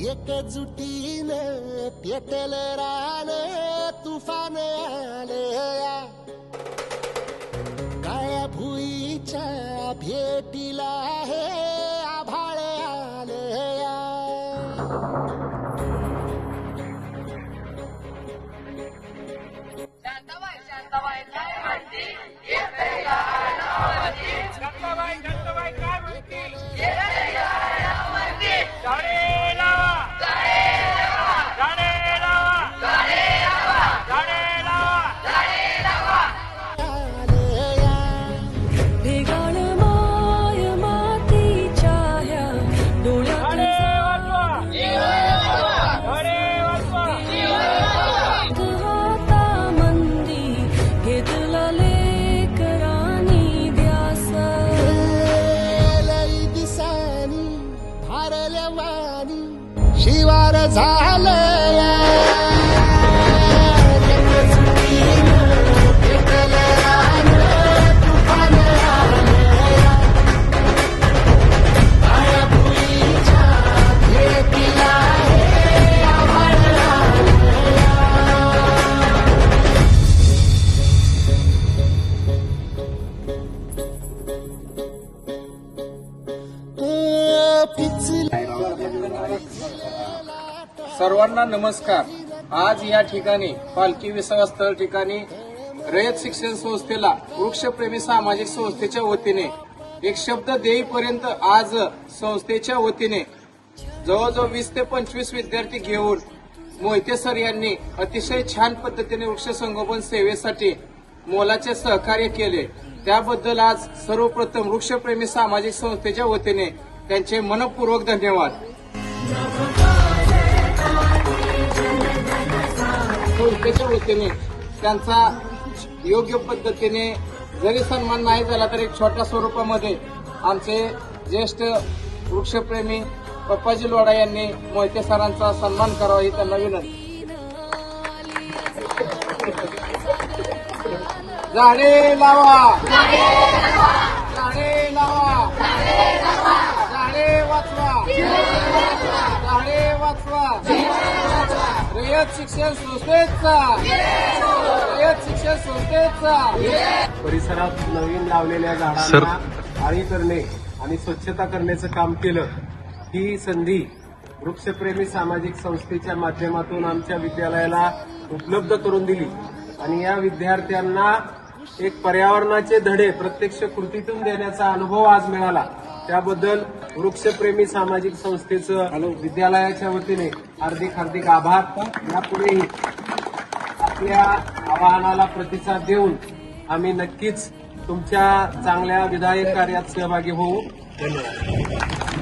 एकजुटीनं पेटल रान तुफान आले काळ्या भुईच्या भेटीला हे आभाळ आले शांताबाई शांताबाई काय भारल्या शिवार झालं pizza. सर्वांना नमस्कार. आज या ठिकाणी पालखी विसावा स्थळ ठिकाणी रयत शिक्षण संस्थेला वृक्षप्रेमी सामाजिक संस्थेच्या वतीने एक शब्द देईपर्यंत आज संस्थेच्या वतीने जवळजवळ वीस ते पंचवीस विद्यार्थी घेऊन मोहिते सर यांनी अतिशय छान पद्धतीने वृक्ष संगोपन सेवेसाठी मोलाचे सहकार्य केले. त्याबद्दल आज सर्वप्रथम वृक्षप्रेमी सामाजिक संस्थेच्या वतीने त्यांचे मनपूर्वक धन्यवाद. संस्थेच्या वतीने त्यांचा योग्य पद्धतीने जरी सन्मान नाही झाला तरी छोट्या स्वरूपामध्ये आमचे ज्येष्ठ वृक्षप्रेमी पप्पाजी लोढा यांनी मोहिते सरांचा सन्मान करावा ही त्यांना विनंती. झाडे लावा! रयत शिक्षण संस्थेचा रयत शिक्षण संस्थेचा परिसरात नवीन लावलेल्या झाडांना आळी करणे आणि स्वच्छता करण्याचं काम केलं. ही संधी वृक्षप्रेमी सामाजिक संस्थेच्या माध्यमातून आमच्या विद्यालयाला उपलब्ध करून दिली. आणि या विद्यार्थ्यांना एक पर्यावरणाचे धडे प्रत्यक्ष कृतीतून देण्याचा अनुभव आज मिळाला. त्याबद्दल वृक्षप्रेमी सामाजिक संस्थेचं विद्यालयाच्या वतीने हार्दिक हार्दिक आभार. यापुढेही आपल्या आवाहनाला प्रतिसाद देऊन आम्ही नक्कीच तुमच्या चांगल्या विधायक कार्यात सहभागी होऊ. धन्यवाद.